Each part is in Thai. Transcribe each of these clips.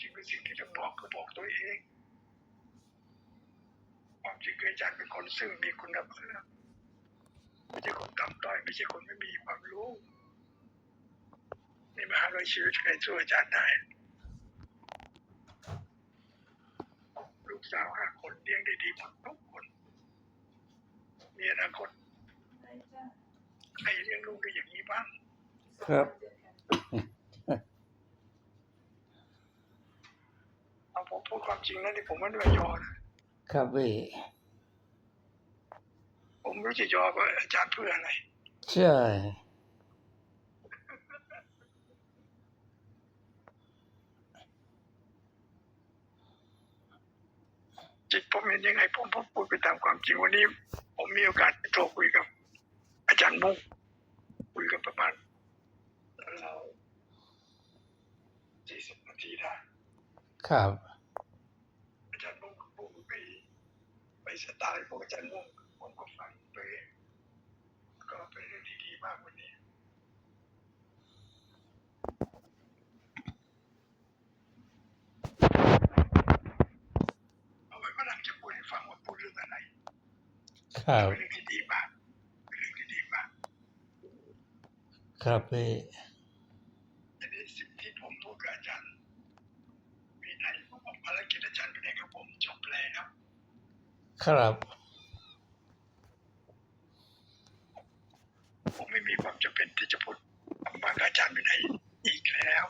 จริงเป็นสิ่งที่จะบอกก็บอกตัวเอง ความจริงคืออาจารย์เป็นคนซึ่งมีคุณภาพไม่ใช่คนต่ำต้อยไม่ใช่คนไม่มีความรู้ในมหาลัยชีวิตใครสู้อาจารย์ได้ลูกสาวห้าคนเลี้ยงได้ดีหมดทุกคนมีอนาคตใครเลี้ยงลูกได้อย่างนี้บ้างครับ เอาผม พูดความจริงนะที่ผมไม่ได้มายอนะครับพี่ผมไม่รู้จะยอกับอาจารย์เพื่ออะไรใช่จิตผมเห็นยังไงผมผมพูดไปตามความจริงวันนี้ ผมมีโอกาสโทรคุยกับ อาจารย์มุกคุยกันประมาณเราสี่สิบนาทีได้ครับ อาจารย์มุกพูดไป ไปสไตล์พวกอาจารย์มุกผมก็ฟังไปก็เป็นเรื่องที่ดีมากวันนี้ เอาไว้ก็หลังจะพูดให้ฟังว่าพูดเรื่องอะไรครับเป็นเรื่องที่ดีมากเป็นเรื่องที่ดีมาก ครับพี่ อันนี้สิ่งที่ผมพูดกับอาจารย์มีไหนผมบอกภารกิจอาจารย์เป็นไงกับผมจบแล้ว ครับ ผมไม่มีความจำเป็นที่จะพูดมากบอาจารย์เป็นไหนอีกแล้ว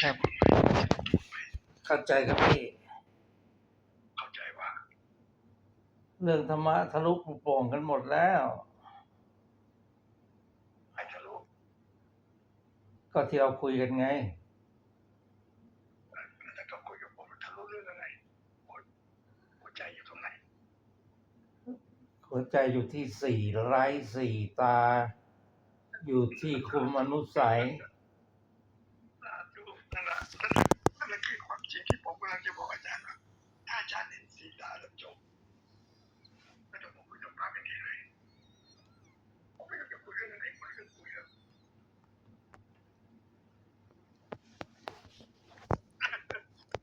ครับเข้าใจครับพี่ เข้าใจว่า เรื่องธรรมะทะลุปลุกโป่งกันหมดแล้วไอ้ทะลุก็ที่เราคุยกันไง แล้วก็คุยกับผมทะลุเรื่องอะไรหัวหัวใจอยู่ตรงไหน หัวใจอยู่ที่สี่ไร้สี่ตา อยู่ที่คุมอนุสัยอ่าดูนั่นแหละนั่นแหละนั่นแหละคือความจริงที่ผมกำลังจะบอกอาจารย์ว่าถ้าอาจารย์เห็นสีตาแล้วจบไม่ต้องมาคุยกับพระกันทีเลยผมไม่อยากจะคุยเรื่องอะไรคุยเรื่องคุยแล้ว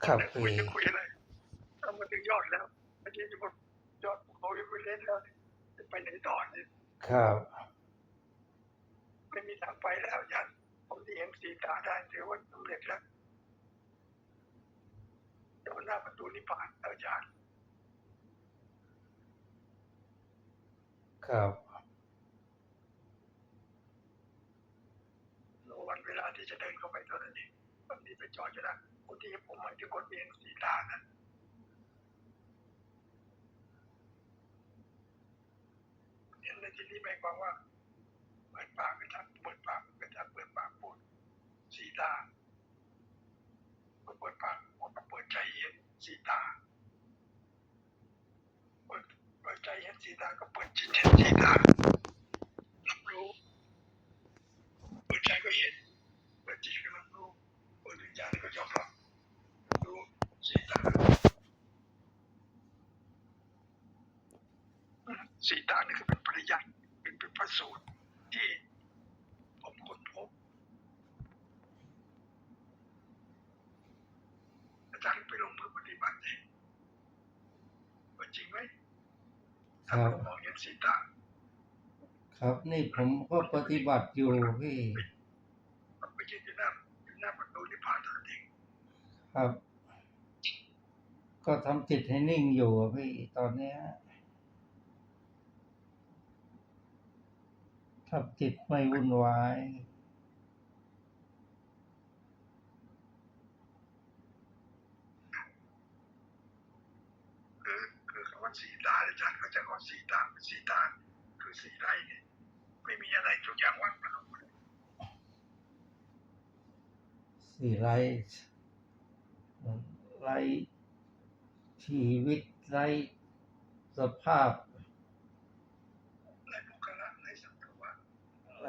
ครับคุยพี่จะคุยอะไรทำมาถึงยอดแล้วเมื่อกี้จะบอกยอดเขายังไม่เล่นแล้วจะ ไปไหนต่อเนี่ยครับ ไม่มีทางไปแล้วอาจารย์ผมที่เห็นสีตาได้ถือว่าสำเร็จแล้วเดี๋ยวหน้าประตูนิพพานแล้วอาจารย์ครับรอวันเวลาที่จะเดินเข้าไปเท่านั้นเองวันนี้ไปจอดจะได้คนที่ผมหมายถึงคนที่เห็นสีตานะ เห็นในที่นี้หมายความว่าเปิดปากกระทักเปิดปากกระทักเปิดปากพูดสีตาเปิดปากผมก็เปิดใจเห็นสีตาเปิดเปิดใจเห็นสีตาก็เปิดจิตเห็นสีตารับรู้เปิดใจก็เห็นเปิดจิตก็รับรู้เปิดวิญญาณก็ยอมรับรู้สีตาสีตานี่คือ ริยัติเป็นเป็นพระสูตรที่ผมค้นพบอาจารย์ไปลงมือปฏิบัติเองว่าจริงไหมครับถ้าเรามองเห็นสีตาครับนี่ผมก็ปฏิบัติอยู่พี่มันไม่ใช่อยู่หน้าอยู่หน้าประตูนิพพานเท่านั้นเองครับ ก็ทำจิตให้นิ่งอยู่อะพี่ตอนเนี้ย ทำจิตไม่วุ่นวาย คือคือคำว่าสีตาอาจารย์เขาจะว่าสีตาเป็นสีตาคือสีไรเนี่ย ไม่มีอะไรทุกอย่างว่างเปล่าหมดสี่ไร้ไร้ชีวิตไร้สภาพ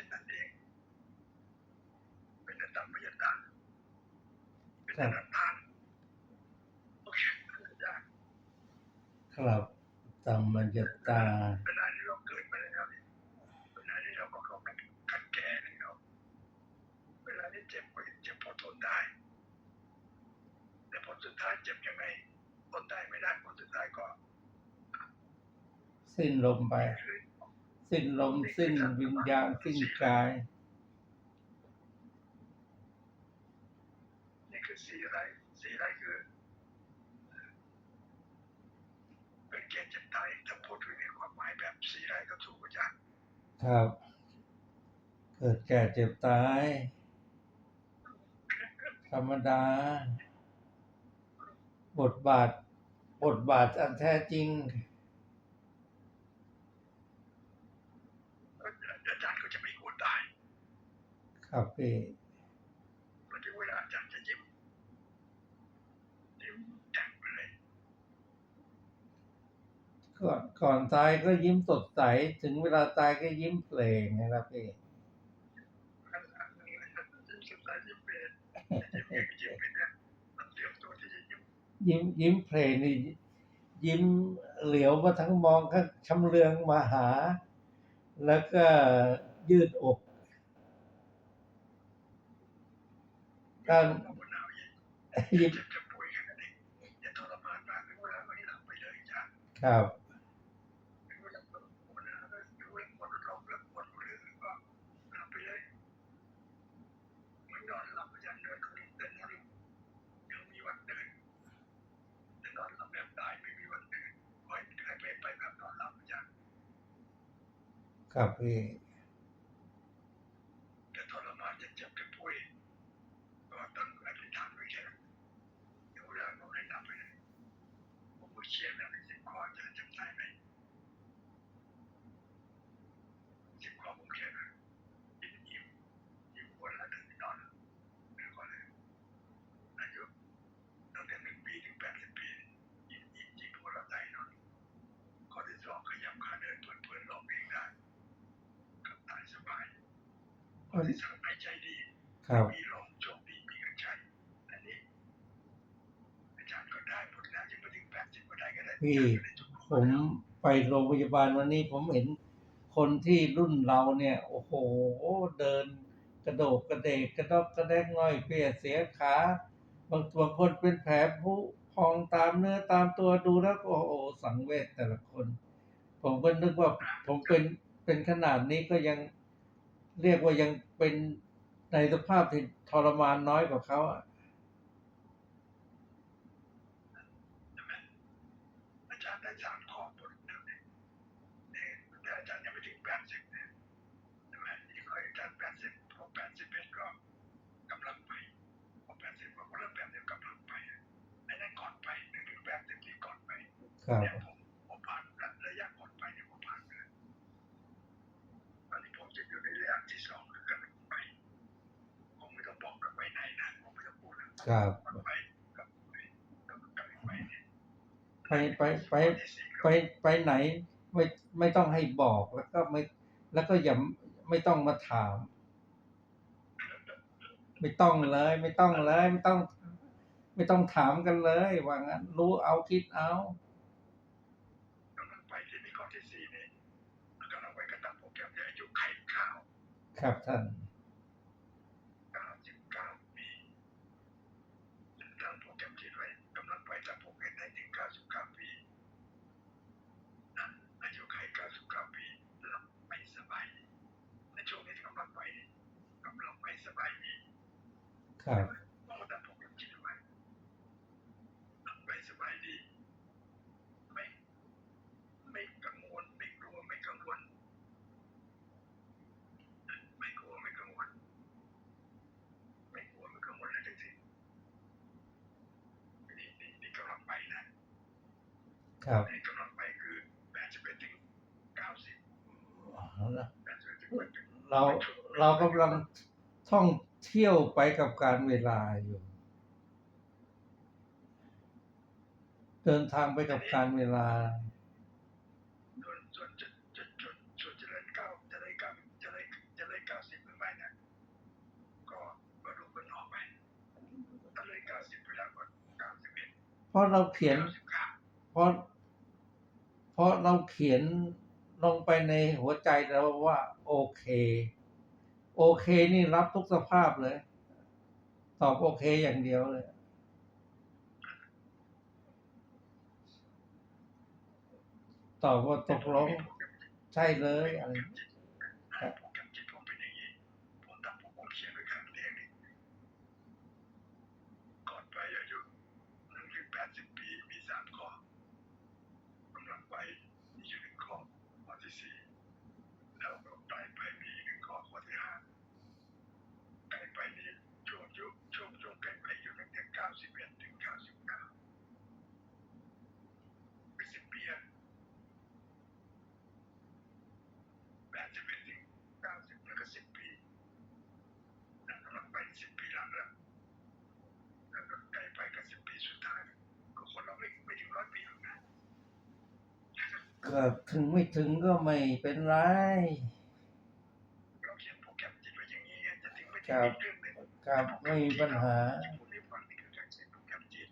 ่นนั้นเอง เป็นธระดับปริญญาเป็นธรรมทานโอเคครับธรรมยตาเป็นอะไรที่เราเกิดมาเป็นอะไรที่เราก็กำลัแก้เวลาที่เจ็บก็ยเจ็บพอทนได้ แต่ผลสุดท้ายเจ็บยังไงทนได้ไม่ได้ผลสุดท้ายก็ สิ้นลมไป สิ้นลมสิ้นวิญญาณสิ้นกายนี่คือสี่ไรายสี่ไรายคือเป็นเกณฑ์เจ็บตายถ้าพูดถึงในความหมายแบบสี่ไรายก็ถูกอาจารย์ครับ เกิดแก่เจ็บตาย ธรรมดา บทบาท บทบาทอันแท้จริง อาจารย์ก็จะไม่อวดได้ ครับพี่พอถึงเวลาอาจารย์จะยิ้มยิ้มแจ่มไปเลยก่อนก่อนตายก็ยิ้มสดใส ถึงเวลาตายก็ยิ้มเพลงนะครับพี่อันนั้นยิ้มสุดท้ายยิ้มเป็นยิ้มเองยิ้มเป็นเนี่ยมันเตรียมตัวที่จะยิ้มยิ้มยิ้มเพลงนี่ยิ้มเหลียวมาทั้งมองข้างชำเลืองมาหา แล้วก็ยืดอก การภาวนาอย่างยิ้มเจ็บจะป่วยขนาดนี้อย่าทรมานมากถึงเวลาก็ให้หลับไปเลยอาจารย์ครับถึงเวลาภาวนาแล้วถึงเวลาหมดลมแล้วหมดเรื่องก็หลับไปเลยมันนอนหลับอาจารย์เดินก็เดินนอนยังมีวันเดินแต่นอนหลับครับครับพี่ แต่ทรมานจะเจ็บจะป่วยก็ต้องอธิษฐานไว้แค่นั้นเดี๋ยวเวลาก็ให้หลับไปเลยผมก็ เขียนแล้วในสิบข้อจะจำได้ไหมสิบข้อผมเขียนนะยิ้มยิ้มยิ้มวันละหนึ่งนอนหนึ่งข้อเลยอายุตั้งแต่หนึ่งปีถึงแปดสิบปียิ้มยิ้มยิ้มวันละใจนอนข้อที่สองขยับขาเดินเพื่อนๆร้องเพลงได้กับตายสบายข้อที่สามหายใจดีครับ มีลมโชคดีมีเงินใช้อันนี้ อาจารย์ก็ได้ผลแล้วยังไม่ถึงแปดสิบก็ได้ก็ได้ พี่ผมไปโรงพยาบาลวันนี้ผมเห็นคนที่รุ่นเราเนี่ย โอ้โห เดินกระโดดกระเดกกระดอกกระแดกง่อยเปียเสียขา บางตัวคนเป็นแผลผุพองตามเนื้อตามตัวดูแล้วโอ้โหสังเวชแต่ละคน ผมก็นึกว่าผมเป็นเป็นขนาดนี้ก็ยังเรียกว่ายังเป็นในสภาพที่ทรมานน้อยกว่าเขาอะ ใช่ไหมอาจารย์ได้สามข้อผลแล้วเนี่ยเนี่ยแต่อาจารย์ยังไม่ถึงแปดสิบเนี่ยใช่ไหมอีกหน่อยอาจารย์แปดสิบพอแปดสิบเอ็ดก็กำลังไปพอแปดสิบก็เริ่มแปดสิบกำลังไปไอ้นั่นก่อนไปหนึ่งถึงแปดสิบที่ก่อนไป ครับผมผ่านระยะก่อนไปเนี่ยผมผ่านเลยตอนนี้ผมจะอยู่ในระยะที่สองคือกำลังไปผมไม่ต้องบอกกับไปไหนนะผมไม่ต้องพูดนะครับไปกับไปกับไปไปไปไปไปไปไหนไม่ไม่ต้องให้บอกแล้วก็ไม่แล้วก็อย่าไม่ต้องมาถาม ไม่ต้องเลย ไม่ต้องเลย ไม่ต้อง ไม่ต้องถามกันเลย ว่างั้นรู้เอาคิดเอา กำลังไปที่มีข้อที่สี่เนี่ยกำลังไปกระตั้งโปรแกรมที่อายุไข่ข้าว ครับท่านเก้าสิบเก้าปีตั้งโปรแกรมที่ไว้กำลังไปตั้งโปรแกรมได้ถึงเก้าสิบเก้าปีนะอายุไข่เก้าสิบเก้าปีหลับไม่สบายในช่วงนี้ที่กำลังไปเนี่ยกำลังไม่สบายดีครับ มองแต่ผมยังคิดไว้หลับไปสบายดี ไม่ ไม่กังวลไม่กลัวไม่กังวลไม่กลัวไม่กังวลไม่กลัวไม่กังวลอะไรทั้งสิ้นนี่นี่นี่กำลังไปนะ ครับนี่กำลังไปคือแปดสิบเอ็ดถึงเก้าสิบแปดสิบเอ็ดถึงแปดสิบเราเรากำลังท่องเที่ยวไปกับการเวลาอยู่ เดินทางไปกับการเวลาส่วนส่วนจะจะจะส่วนจะได้เก้าจะได้เก้าจะได้จะได้เก้าสิบหรือไม่นะก็ก็ดูกันออกไปถ้าเลยเก้าสิบเพราะเราเขียนสิบเก้าเพราะเพ ราะเราเขียนลงไปในหัวใจแล้วว่าโอเค โอเคนี่รับทุกสภาพเลย ตอบโอเคอย่างเดียวเลย ตอบว่าตกลงใช่เลยอะไร ครับโปรแกรมจิตผมเป็นอย่างนี้ผมทำผมเขียนไว้ข้างเตียงนี่ก่อนไปอายุหนึ่งถึงแปดสิบปีมีสามข้อกำลังไปมีอยู่หนึ่งข้อข้อที่สี่แล้วก็ไปไปมีหนึ่งข้อข้อที่ห้าไปไปนี่ช่วงช่วงช่วงช่วงไปไปอยู่ตั้งแต่เก้าสิบเอ็ดถึงเก้าสิบเก้าไปสิบปีอะ แปดสิบเอ็ดถึงเก้าสิบแล้วก็สิบปีแล้วกำลังไปสิบปีหลังแล้วแล้วก็ใกล้ไปก็สิบปีสุดท้ายก็คนเราไม่ไม่ถึงร้อยปีหรอกนะ ก็ถึงไม่ถึงก็ไม่เป็นไรเราเขียนโปรแกรมจิตไว้อย่างนี้ไงจะถึงไม่ถึครังบเรื่องหนึ่งครับไม่มีปัญหา ที่ผมได้ฟังนี่คือการเขียนโปรแกรมจิต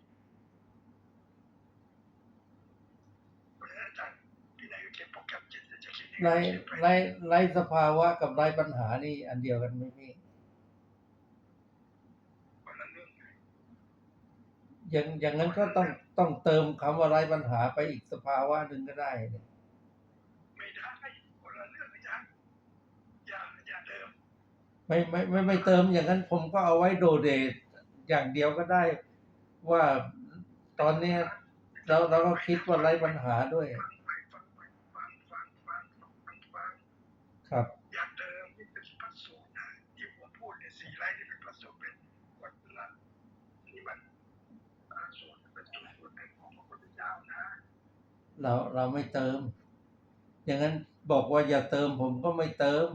เพราะฉะนั้นอาจารย์ที่ไหนก็เขียนโปรแกรมจิตจะเขียนยังไรไงเขียนไปไรไรสภาวะกับไรปัญหานี่อันเดียวกันไหมพี่คนละเรื่องเลยอย่างอย่างนั้นก็ต้องต้องเติมคำว่าไรปัญหาไปอีกสภาวะหนึ่งก็ได้เนี่ย ไม่ได้คนละเรื่องอาจารย์อย่าอย่าเดิม ไม่ไม่ไม่ไม่เติมอย่างนั้นผมก็เอาไว้โดเดทอย่างเดียวก็ได้ว่าตอนเนี้ยเราเราก็คิดว่าไรปัญหาด้วยฟังไปฟังไปฟังฟังฟังฟังฟังครับอย่าเดิมนี่เป็นพระสูตรนะที่ผมพูดเนี่ยสี่ไร่นี่เป็นพระสูตรเป็นวัดละนี่มันพระสูตรเป็นตัวสูตรหนึ่งของพระพุทธเจ้านะเราเราไม่เติม อย่างนั้นบอกว่าอย่าเติมผมก็ไม่เติม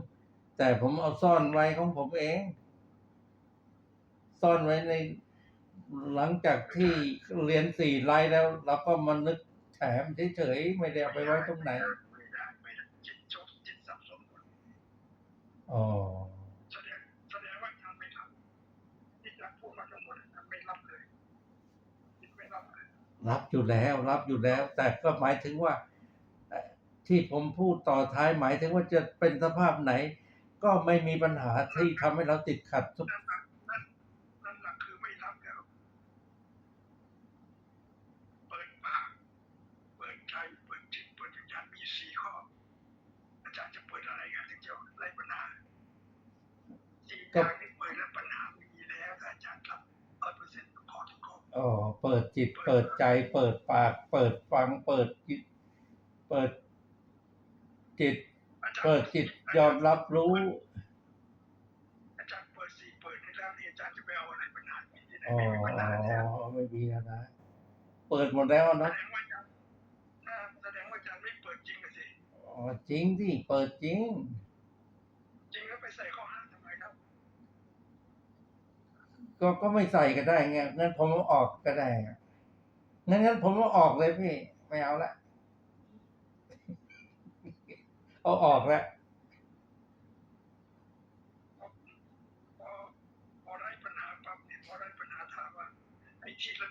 แต่ผมเอาซ่อนไว้ของผมเอง ซ่อนไว้ในหลังจากที่เรียนสี่ไลน์แล้วเราก็มานึกแถมเฉยๆไม่ได้เอาไปไว้ตรงไหนไม่ได้ไม่ได้จิตจบจิตสับสนหมดอ๋อแสดงแสดงว่าท่านไม่รับที่อาจารย์พูดมาทั้งหมดท่านไม่รับอยู่แล้วรับอยู่แล้ว แต่ก็หมายถึงว่าที่ผมพูดต่อท้ายหมายถึงว่าจะเป็นสภาพไหน ก็ไม่มีปัญหาที่ทำให้เราติดขัดทุกนั่นน่ะนั่นนั่นหละคือไม่รับแล้วเปิดปากเปิดใจเปิดจิตเปิดวิญญาณมีสี่ข้ออาจารย์จะเปิดอะไรกันถึงจะไล่ปัญหาสี่อย่างนี้เปิดแล้วปัญหาไม่มีแล้วอาจารย์ทำร้อยเปอร์เซ็นต์ขอทุกข้ออ๋อเปิดจิต เปิดใจ เปิดปาก เปิดฟัง เปิดจิต เปิดจิต เปิดจิตยอมรับรู้ อาจารย์เปิดสี่เปิดให้แล้วนี่อาจารย์จะไปเอาอะไรปัญหามีที่ไหนอ๋อไม่มีปัญหาแล้วไม่มีแล้วนะ เปิดหมดแล้วแสนะดงว่าอาจารย์อ่าแสดงว่าอาจารย์ไม่เปิดจริงอะสิอ๋อจริงที่เปิดจริง จริงแล้วไปใส่ข้อห้ามทำไมครับ ก็ก็ไม่ใส่ก็ได้ไงงั้นผมเอาออกก็ได้อะงั้นงั้นผมเอาออกเลยพี่ ไม่เอาละ เอาออกแล้วพอพอไร้ปัญหาปั๊บเนี่ยพอไร้ปัญหาถามว่าไอ้ที่ละ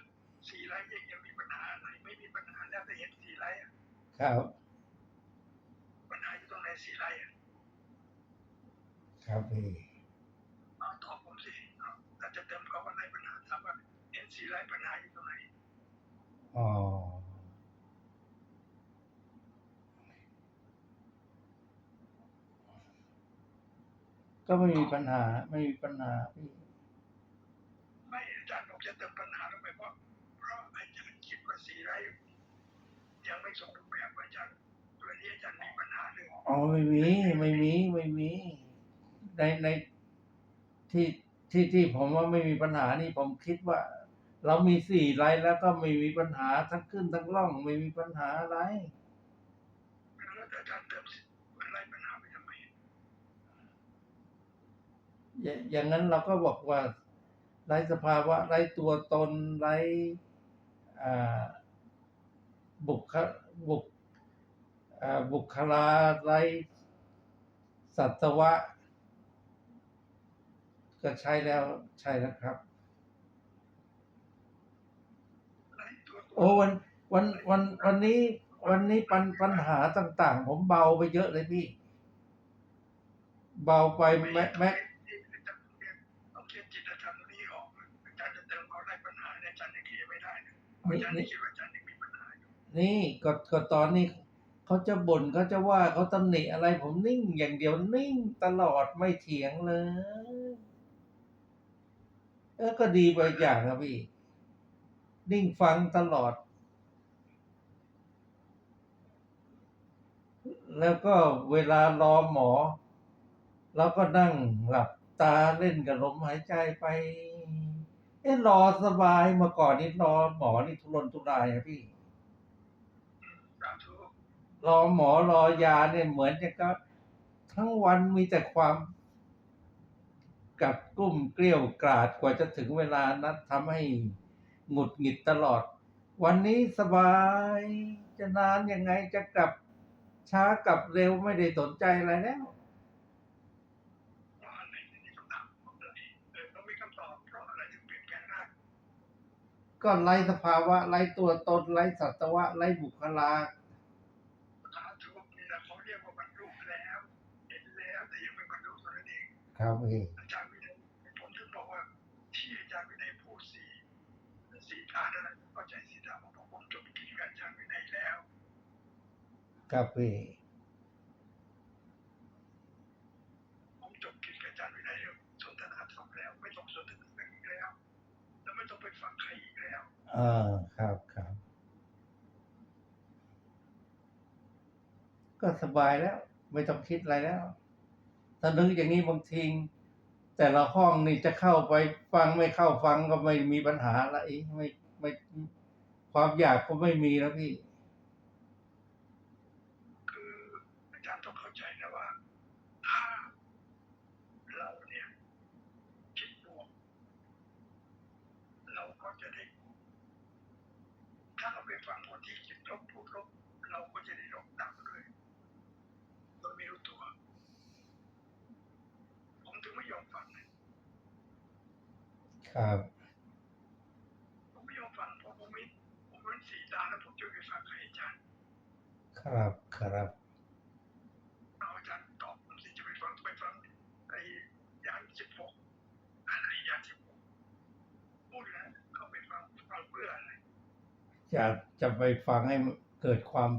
สี่ไร่ยังยังมีปัญหาอะไรไม่มีปัญหาแล้วแต่เห็นสี่ไร่อะครับ ปัญหาอยู่ตรงไหนสี่ไร่อะครับพี่เอาตอบผมสิเอาถ้าจะเติมคำว่าไร้ปัญหาถามว่าเห็นสี่ไร่ปัญหาอยู่ตรงไหนอ๋อ ก็ไม่มีปัญหา ไม่มีปัญหาพี่ไม่อาจารย์บอกจะเติมปัญหาลงไปเพราะเพราะอาจารย์คิดว่าสี่ไร่ยังไม่สมบูรณ์แบบอาจารย์ตัวนี้อาจารย์มีปัญหาเลยอ๋อไม่มีไม่มีไม่มีในในที่ที่ที่ผมว่าไม่มีปัญหานี่ผมคิดว่า เรามีสี่ไลน์แล้วก็ไม่มีปัญหาทั้งขึ้นทั้งล่องไม่มีปัญหาอะไร แล้วอาจารย์เติมไล่ปัญหาไปทำไม อย่างนั้นเราก็บอกว่าไร้สภาวะไร้ตัวตนไร้บุคบุคบุคลาไร้สัตวะ ก็ใช่แล้วใช่แล้วครับ โอ้วันวันวันวันนี้วันนี้ปัญปัญหาต่าง ๆ ผมเบาไปเยอะเลยพี่ เบาไปแม้แม้ อาจารย์ยังเคลียร์ไม่ได้นะอานี่จารย์นี่คิดว่าอาจารย์ยังมีปัญหาอยู่นี่ก็ก็ตอนนี้เขาจะบ่นเขาจะว่าเขาตำหนิอะไรผมนิ่งอย่างเดียวนิ่งตลอดไม่เถียงเลย เออก็ดีไปอีกอย่างครับพี่ นิ่งฟังตลอด แล้วก็เวลารอหมอเราก็นั่งหลับตาเล่นกับลมหายใจไป เอ๊ะรอสบายเมื่อก่อนนี่รอหมอนี่ทุรนทุรายอะพี่สาธุรอหมอรอยาเนี่ยเหมือนจะก็ ทั้งวันมีแต่ความกัดกุ้มเกลี้ยวกราดกว่าจะถึงเวลานัดทำให้หงุดหงิดตลอด วันนี้สบาย จะนานยังไงจะกลับช้ากลับเร็วไม่ได้สนใจอะไรแล้ว เพราะอะไรนี่คำถามผมเลยเออต้องมีคำตอบเพราะอะไรถึงเปลี่ยนแปลงได้ ก็ไร้สภาวะไร้ตัวตนไร้สัตวะไร้บุคลาสาธุนี่แหละเขาเรียกว่าบรรลุแล้วเห็นแล้วแต่ยังไม่บรรลุเท่านั้นเองครับพี่อาจารย์วินัยผมถึงบอกว่าที่อาจารย์วินัยพูดสีสีตานั้นเข้าใจสีตาผมบอกผมจบกิจกับอาจารย์วินัยแล้ว ครับพี่ผมจบกิจกับอาจารย์วินัยแล้วสนทนาธรรมแล้ว ไม่ต้องสนทนากันอีกแล้ว แล้วไม่ต้องไป ฟังใครอีกแล้วอ่าครับครับ ก็สบายแล้ว ไม่ต้องคิดอะไรแล้ว ถ้านึกอย่างนี้บางทีแต่ละห้องนี่จะเข้าไปฟังไม่เข้าฟังก็ไม่มีปัญหาละอีไม่ไม่ความอยากก็ไม่มีแล้วพี่คืออาจารย์ต้องเข้าใจนะว่าถ้าเราเนี่ยคิดบวกเราก็จะได้ ถ้าเราไปฟังคนที่คิดลบพูดลบเราก็จะได้ลบตามด้วยโดยไม่รู้ตัว ผมถึงไม่ ยอมฟังนะครับผมไม่ยอมฟังเพราะผมไม่ผมเป็นสีตาแล้วผมจะไปฟังใครอาจารย์ครับครับเอาอาจารย์ตอบผมสิจะไปฟังไปฟังไอ้ยานสิบหกอะไรยานสิบหกพูดแล้วเข้าไปฟังฟังเพื่ออะไรจะจะไปฟังให้เกิดความ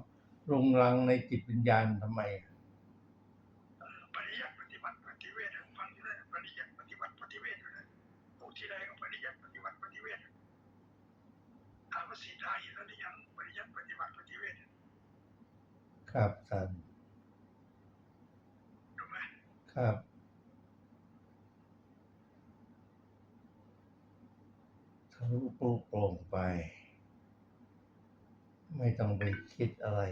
รุงรังในจิตวิญญาณทำไมเอ่อปริยัติปฏิบัติปฏิเวทฟังอยู่นะปริยัติปฏิบัติปฏิเวทอยู่นะพูดที่ใดก็ปริยัติปฏิบัติปฏิเวท ถามว่าสีดาเห็นแล้วหรือยังปริยัติปฏิบัติปฏิเวทครับท่านถูกไหมครับทะลุปลุโปร่งไป ไม่ต้องไปคิดอะไร